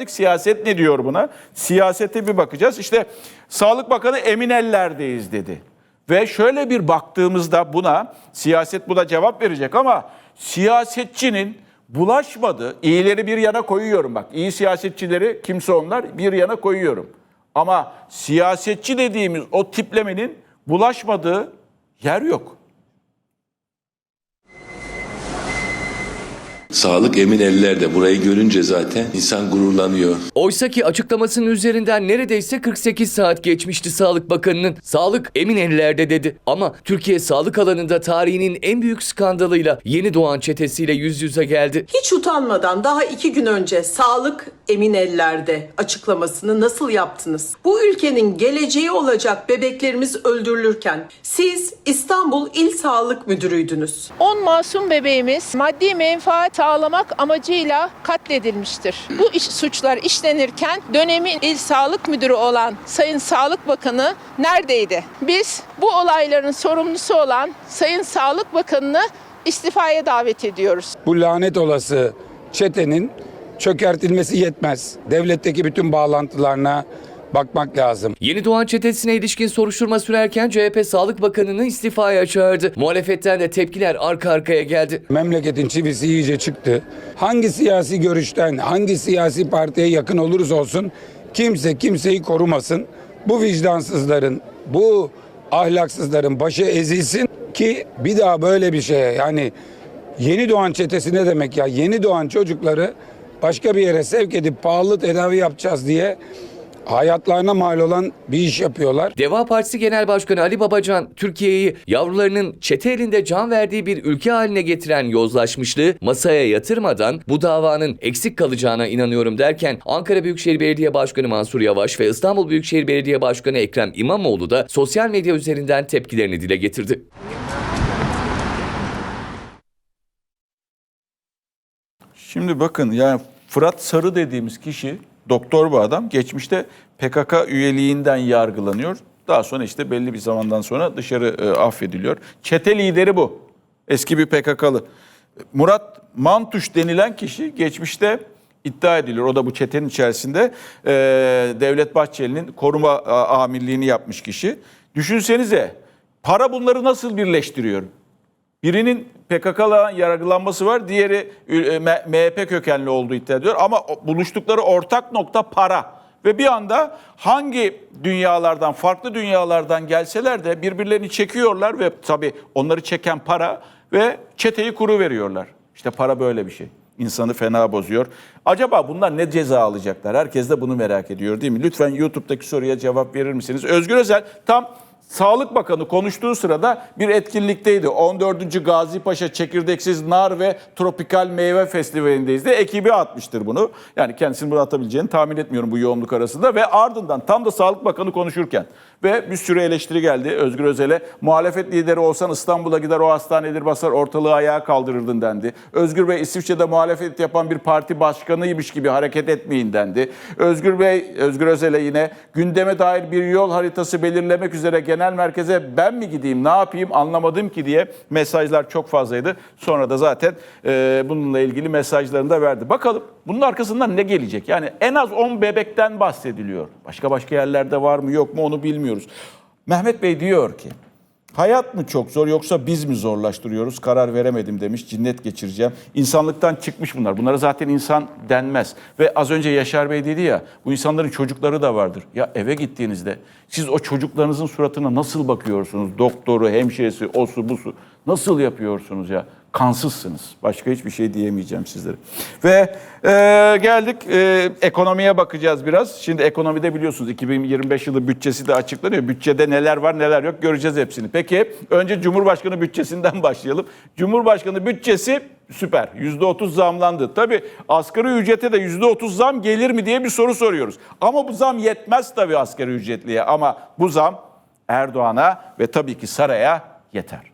geldik. Siyaset ne diyor buna? Siyasete bir bakacağız. İşte Sağlık Bakanı emin ellerdeyiz dedi. Ve şöyle bir baktığımızda buna siyaset buna cevap verecek ama siyasetçinin bulaşmadığı, iyileri bir yana koyuyorum bak. İyi siyasetçileri kimse onlar bir yana koyuyorum. Ama siyasetçi dediğimiz o tiplemenin bulaşmadığı yer yok. Sağlık emin ellerde. Burayı görünce zaten insan gururlanıyor. Oysaki açıklamasının üzerinden neredeyse 48 saat geçmişti Sağlık Bakanı'nın. Sağlık emin ellerde dedi. Ama Türkiye sağlık alanında tarihinin en büyük skandalıyla yeni doğan çetesiyle yüz yüze geldi. Hiç utanmadan daha iki gün önce sağlık emin ellerde açıklamasını nasıl yaptınız? Bu ülkenin geleceği olacak bebeklerimiz öldürülürken siz İstanbul İl Sağlık Müdürüydünüz. 10 masum bebeğimiz maddi menfaat sağlamak amacıyla katledilmiştir. Bu iş, suçlar işlenirken dönemin il sağlık müdürü olan Sayın Sağlık Bakanı neredeydi? Biz bu olayların sorumlusu olan Sayın Sağlık Bakanı'nı istifaya davet ediyoruz. bu lanet olası çetenin çökertilmesi yetmez. Devletteki bütün bağlantılarına bakmak lazım. Yeni doğan çetesine ilişkin soruşturma sürerken CHP Sağlık Bakanı'nı istifaya çağırdı. Muhalefetten de tepkiler arka arkaya geldi. Memleketin çivisi iyice çıktı. Hangi siyasi görüşten, hangi siyasi partiye yakın olursa olsun kimse kimseyi korumasın. Bu vicdansızların, bu ahlaksızların başı ezilsin ki bir daha böyle bir şeye yani yeni doğan çetesi ne demek ya? Yeni doğan çocukları başka bir yere sevk edip pahalı tedavi yapacağız diye hayatlarına mal olan bir iş yapıyorlar. Deva Partisi Genel Başkanı Ali Babacan, Türkiye'yi yavrularının çete elinde can verdiği bir ülke haline getiren yozlaşmışlığı masaya yatırmadan bu davanın eksik kalacağına inanıyorum derken Ankara Büyükşehir Belediye Başkanı Mansur Yavaş ve İstanbul Büyükşehir Belediye Başkanı Ekrem İmamoğlu da sosyal medya üzerinden tepkilerini dile getirdi. Şimdi bakın yani Fırat Sarı dediğimiz kişi doktor bu adam geçmişte PKK üyeliğinden yargılanıyor. Daha sonra işte belli bir zamandan sonra dışarı e, affediliyor. Çete lideri bu. Eski bir PKK'lı. Murat Mantuş denilen kişi geçmişte iddia ediliyor. O da bu çetenin içerisinde e, Devlet Bahçeli'nin koruma a, amirliğini yapmış kişi. Düşünsenize para bunları nasıl birleştiriyor? Birinin PKK'la yargılanması var, diğeri e, MHP kökenli olduğu iddia ediyor. Ama buluştukları ortak nokta para. Ve bir anda hangi dünyalardan, farklı dünyalardan gelseler de birbirlerini çekiyorlar ve tabii onları çeken para ve çeteyi kuru veriyorlar. İşte para böyle bir şey. İnsanı fena bozuyor. Acaba bunlar ne ceza alacaklar? Herkes de bunu merak ediyor değil mi? Lütfen YouTube'daki soruya cevap verir misiniz? Özgür Özel tam Sağlık Bakanı konuştuğu sırada bir etkinlikteydi. 14. Gazi Paşa Çekirdeksiz Nar ve Tropikal Meyve Festivali'ndeyiz de ekibi atmıştır bunu. Yani kendisini bunu atabileceğini tahmin etmiyorum bu yoğunluk arasında. Ve ardından tam da Sağlık Bakanı konuşurken ve bir sürü eleştiri geldi Özgür Özel'e. Muhalefet lideri olsan İstanbul'a gider o hastanedir basar ortalığı ayağa kaldırırdın dendi. Özgür Bey İsviçre'de muhalefet yapan bir parti başkanıymış gibi hareket etmeyin dendi. Özgür Bey, Özgür Özel'e yine gündeme dair bir yol haritası belirlemek üzere genel merkeze ben mi gideyim ne yapayım anlamadım ki diye mesajlar çok fazlaydı. Sonra da zaten e, bununla ilgili mesajlarını da verdi. Bakalım bunun arkasından ne gelecek? Yani en az 10 bebekten bahsediliyor. Başka başka yerlerde var mı yok mu onu bilmiyoruz. Mehmet Bey diyor ki Hayat mı çok zor yoksa biz mi zorlaştırıyoruz? Karar veremedim demiş. Cinnet geçireceğim. İnsanlıktan çıkmış bunlar. Bunlara zaten insan denmez. Ve az önce Yaşar Bey dedi ya bu insanların çocukları da vardır. Ya eve gittiğinizde siz o çocuklarınızın suratına nasıl bakıyorsunuz? Doktoru, hemşiresi, osu, busu. Nasıl yapıyorsunuz ya? Kansızsınız. Başka hiçbir şey diyemeyeceğim sizlere. Ve e, geldik e, ekonomiye bakacağız biraz. Şimdi ekonomide biliyorsunuz 2025 yılı bütçesi de açıklanıyor. Bütçede neler var neler yok göreceğiz hepsini. Peki önce Cumhurbaşkanı bütçesinden başlayalım. Cumhurbaşkanı bütçesi süper. %30 zamlandı. Tabii asgari ücrete de %30 zam gelir mi diye bir soru soruyoruz. Ama bu zam yetmez tabii asgari ücretliye. Ama bu zam Erdoğan'a ve tabii ki saraya yeter.